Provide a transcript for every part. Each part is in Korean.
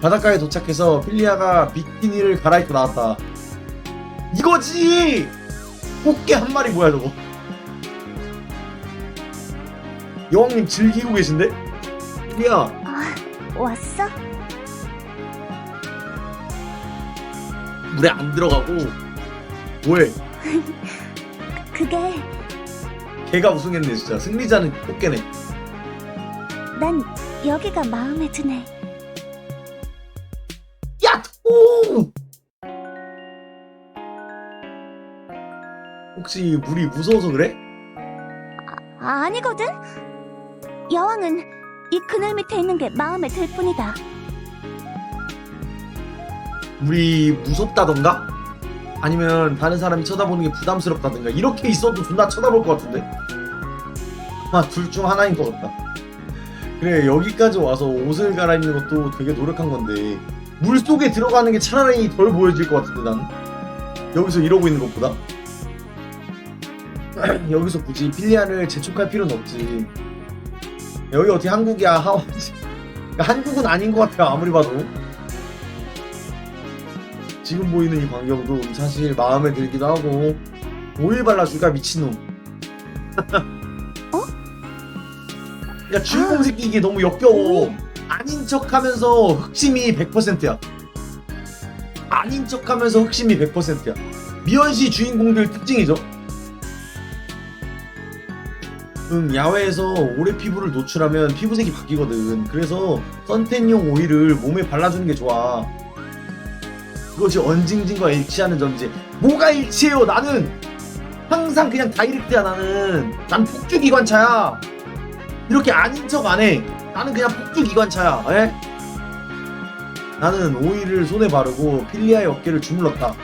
바닷가에 도착해서 필리아가 비키니를 갈아입고 나왔다. 이거지! 꽃게 한 마리 뭐야 저거? 여왕님 즐기고 계신데? 필리아 아, 왔어? 물에 안 들어가고 뭐해? 그게 걔가 우승했네 진짜 승리자는 꽃게네 난 여기가 마음에 드네. 오! 혹시 물이 무서워서 그래? 아, 아니거든? 여왕은 이 그늘 밑에 있는 게 마음에 들 뿐이다. 무섭다던가? 무섭다던가? 아니면 다른 사람이 쳐다보는 게 부담스럽다던가 이렇게 있어도 존나 쳐다볼 것 같은데? 아 둘 중 하나인 것 같다 그래 여기까지 와서 옷을 갈아입는 것도 되게 노력한 건데 물 속에 들어가는 게 차라리 덜 보여질 것 같은데 난 여기서 이러고 있는 것보다. 여기서 굳이 필리아를 재촉할 필요는 없지. 여기 어떻게 한국이야 하와이지 한국은 아닌 것 같아요 아무리 봐도. 지금 보이는 이 광경도 사실 마음에 들기도 하고. 오일 발라줄까 미친놈. 어? 야 주인공 새끼 이게 너무 역겨워 아닌 척하면서 흑심이 100%야. 아닌 척하면서 흑심이 100%야. 미연씨 주인공들 특징이죠? 응 야외에서 오래 피부를 노출하면 피부색이 바뀌거든. 그래서 선텐용 오일을 몸에 발라주는 게 좋아. 그것이 언징징과 일치하는 점이지. 뭐가 일치해요 나는? 항상 그냥 다이렉트야 나는. 난 폭주기관차야. 이렇게 아닌 척 안 해 나는 그냥 폭주기관차야. 에? 나는 오일을 손에 바르고 필리아의 어깨를 주물렀다.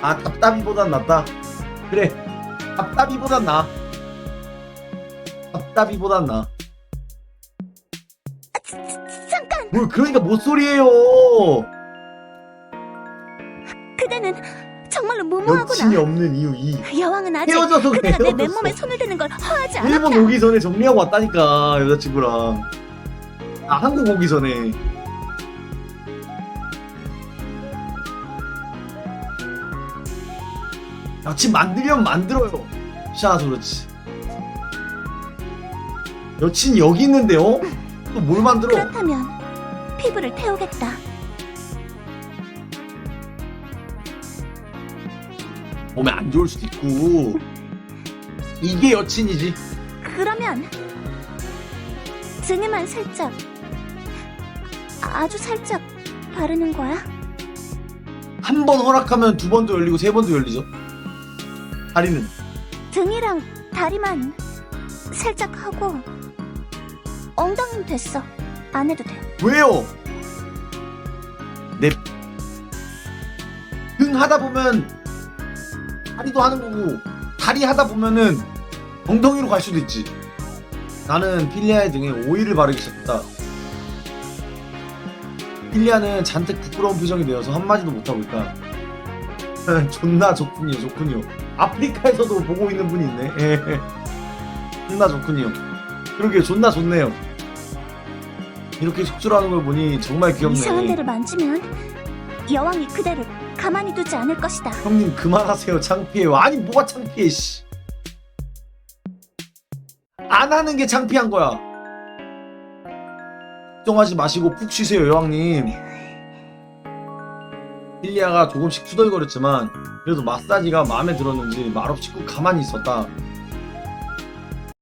아 답답이보단 낫다. 그래 답답이보단 나아 답답이보단 나아 잠깐! 뭘 그러니까 못 소리예요 여친이. 없는 이유 2 여왕은 아직 헤어져서 그래 그대가 내 헤어졌어 맨몸에 손을 대는 걸 허하지 일본 않았다. 오기 전에 정리하고 왔다니까 여자친구랑 아 한국 오기 전에 여친 만들려면 만들어요 샤아서 그렇지 여친 여기 있는데요? 또뭘 만들어 그렇다면 피부를 태우겠다. 몸에 안 좋을 수도 있고 이게 여친이지 그러면 등에만 살짝 아주 살짝 바르는 거야? 한 번 허락하면 두 번도 열리고 세 번도 열리죠 다리는 등이랑 다리만 살짝 하고 엉덩이는 됐어. 안 해도 돼. 왜요? 넵. 등 하다 보면 다리도 하는 거고 다리 하다 보면은 엉덩이로 갈 수도 있지. 나는 필리아의 등에 오일을 바르기 시작했다. 필리아는 잔뜩 부끄러운 표정이 되어서 한마디도 못하고 있다. 존나 좋군요, 좋군요. 아프리카에서도 보고 있는 분이 있네. 예. 존나 좋군요. 그러게 존나 좋네요. 이렇게 속출하는 걸 보니 정말 귀엽네. 이상한 데를 만지면 여왕이 그대를 가만히 두지 않을 것이다. 형님 그만하세요 창피해요 아니 뭐가 창피해 씨. 안 하는 게 창피한 거야 걱정하지 마시고 푹 쉬세요 여왕님 필리아가 조금씩 투덜거렸지만 그래도 마사지가 마음에 들었는지 말없이 꾹 가만히 있었다